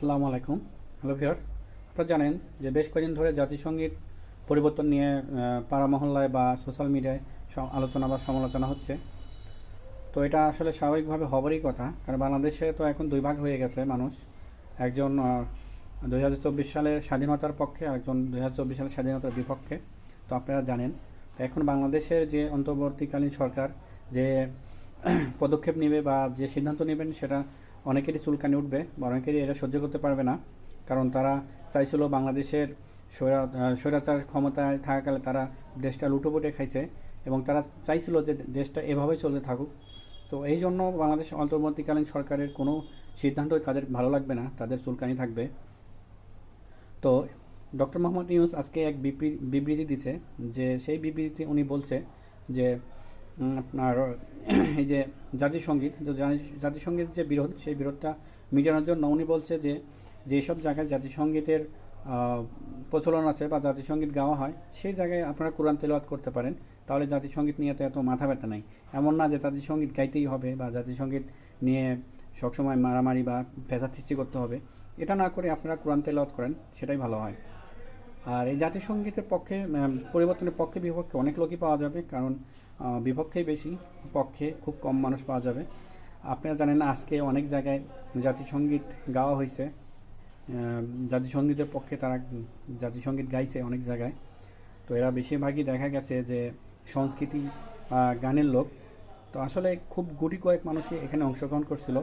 আসসালামু আলাইকুম। Hello viewer আপনারা জানেন যে বেশ কয়েকদিন ধরে জাতিসংগীত পরিবর্তন নিয়ে পাড়া মহল্লায় বা সোশ্যাল মিডিয়ায় আলোচনা বা সমালোচনা হচ্ছে। তো এটা আসলে স্বাভাবিকভাবে হবারই কথা, কারণ বাংলাদেশে তো এখন দুই ভাগ হয়ে গেছে মানুষ। একজন দুই হাজার চব্বিশ সালের স্বাধীনতার পক্ষে একজন দুই হাজার চব্বিশ সালের স্বাধীনতার বিপক্ষে। তো আপনারা জানেন, তো এখন বাংলাদেশের যে অন্তর্বর্তীকালীন সরকার যে পদক্ষেপ নেবে বা যে সিদ্ধান্ত নেবেন, সেটা অনেকেরই চুলকানি উঠবে বা অনেকেরই এটা সহ্য করতে পারবে না। কারণ তারা চাইছিল বাংলাদেশের স্বৈরা স্বৈরাচার ক্ষমতায় থাকাকালে তারা দেশটা লুটোপুটে খাইছে এবং তারা চাইছিল যে দেশটা এভাবেই চলতে থাকুক। তো এই জন্য বাংলাদেশ অন্তর্বর্তীকালীন সরকারের কোনো সিদ্ধান্তই তাদের ভালো লাগবে না, তাদের চুলকানি থাকবে। তো ডক্টর মোহাম্মদ ইউনুস আজকে এক বিবৃ- বিবৃতি দিছে যে সেই বিবৃতিতে উনি বলছে যে আপনার, এই যে জাতিসংগীত, তো যে বিরোধ, সেই বিরোধটা মিটানোর জন্য উনি বলছে যে যেসব জায়গায় জাতিসংগীতের প্রচলন আছে বা জাতিসংগীত গাওয়া হয়, সেই জায়গায় আপনারা কোরআন তেলাওয়াত করতে পারেন। তাহলে জাতিসংগীত নিয়ে তো এত মাথা ব্যথা নাই। এমন না যে জাতিসংগীত গাইতেই হবে বা জাতিসংগীত নিয়ে সবসময় মারামারি বা ফেসাদ সৃষ্টি করতে হবে। এটা না করে আপনারা কোরআন তেলাওয়াত করেন, সেটাই ভালো হয়। আর এই জাতিসংগীতের পক্ষে পরিবর্তনের পক্ষে বিপক্ষে অনেক লোকই পাওয়া যাবে কারণ বিপক্ষেই বেশি পক্ষে খুব কম মানুষ পাওয়া যাবে। আপনারা জানেন আজকে অনেক জায়গায় জাতিসংগীত গাওয়া হয়েছে আহ, জাতিসংগীতের পক্ষে তারা উম, জাতিসংগীত গাইছে অনেক জায়গায়। তো এরা বেশিরভাগই দেখা গেছে যে সংস্কৃতি গানের লোক। তো আসলে খুব গুটি কয়েক মানুষই এখানে অংশগ্রহণ করছিল।